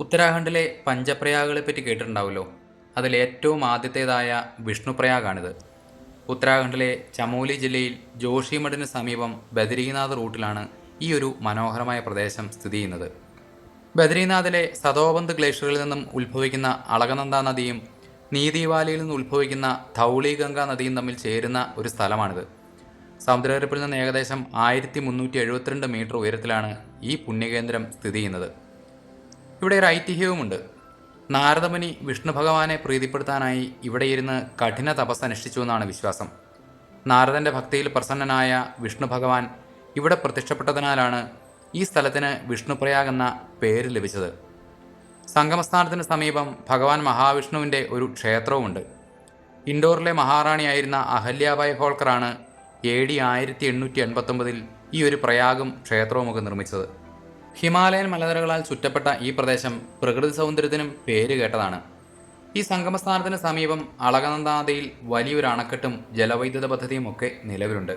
ഉത്തരാഖണ്ഡിലെ പഞ്ചപ്രയാഗുകളെ പറ്റി കേട്ടിട്ടുണ്ടാവുമല്ലോ. അതിലേറ്റവും ആദ്യത്തേതായ വിഷ്ണുപ്രയാഗാണിത്. ഉത്തരാഖണ്ഡിലെ ചമോലി ജില്ലയിൽ ജോഷിമഠിന് സമീപം ബദരീനാഥ് റൂട്ടിലാണ് ഈ ഒരു മനോഹരമായ പ്രദേശം സ്ഥിതി ചെയ്യുന്നത്. ബദരീനാഥിലെ സതോബന്ത് ഗ്ലേഷ്യറിൽ നിന്നും ഉത്ഭവിക്കുന്ന അളകനന്ദ നദിയും നീതിവാലിയിൽ നിന്ന് ഉത്ഭവിക്കുന്ന ധൗളി ഗംഗ നദിയും തമ്മിൽ ചേരുന്ന ഒരു സ്ഥലമാണിത്. സമുദ്രനിരപ്പിൽ നിന്ന് ഏകദേശം ആയിരത്തി മുന്നൂറ്റി എഴുപത്തിരണ്ട് മീറ്റർ ഉയരത്തിലാണ് ഈ പുണ്യകേന്ദ്രം സ്ഥിതി ചെയ്യുന്നത്. ഇവിടെ ഒരു ഐതിഹ്യവുമുണ്ട്. നാരദമുനി വിഷ്ണു ഭഗവാനെ പ്രീതിപ്പെടുത്താനായി ഇവിടെ ഇരുന്ന് കഠിന തപസ് അനുഷ്ഠിച്ചു എന്നാണ് വിശ്വാസം. നാരദന്റെ ഭക്തിയിൽ പ്രസന്നനായ വിഷ്ണു ഭഗവാൻ ഇവിടെ പ്രത്യക്ഷപ്പെട്ടതിനാലാണ് ഈ സ്ഥലത്തിന് വിഷ്ണുപ്രയാഗ് എന്ന പേര് ലഭിച്ചത്. സംഗമസ്ഥാനത്തിന് സമീപം ഭഗവാൻ മഹാവിഷ്ണുവിന്റെ ഒരു ക്ഷേത്രവുമുണ്ട്. ഇൻഡോറിലെ മഹാറാണിയായിരുന്ന അഹല്യാബായ് ഹോൾക്കറാണ് എ ഡി ആയിരത്തി എണ്ണൂറ്റി എൺപത്തൊമ്പതിൽ ഈ ഒരു പ്രയാഗും ക്ഷേത്രവുമൊക്കെ നിർമ്മിച്ചത്. ഹിമാലയൻ മലനിരകളാൽ ചുറ്റപ്പെട്ട ഈ പ്രദേശം പ്രകൃതി സൗന്ദര്യത്തിനും പേരുകേട്ടതാണ് ഈ സംഗമസ്ഥാനത്തിന് സമീപം അളകനന്ദാനദിയിൽ വലിയൊരു അണക്കെട്ടും ജലവൈദ്യുത പദ്ധതിയും ഒക്കെ നിലവിലുണ്ട്.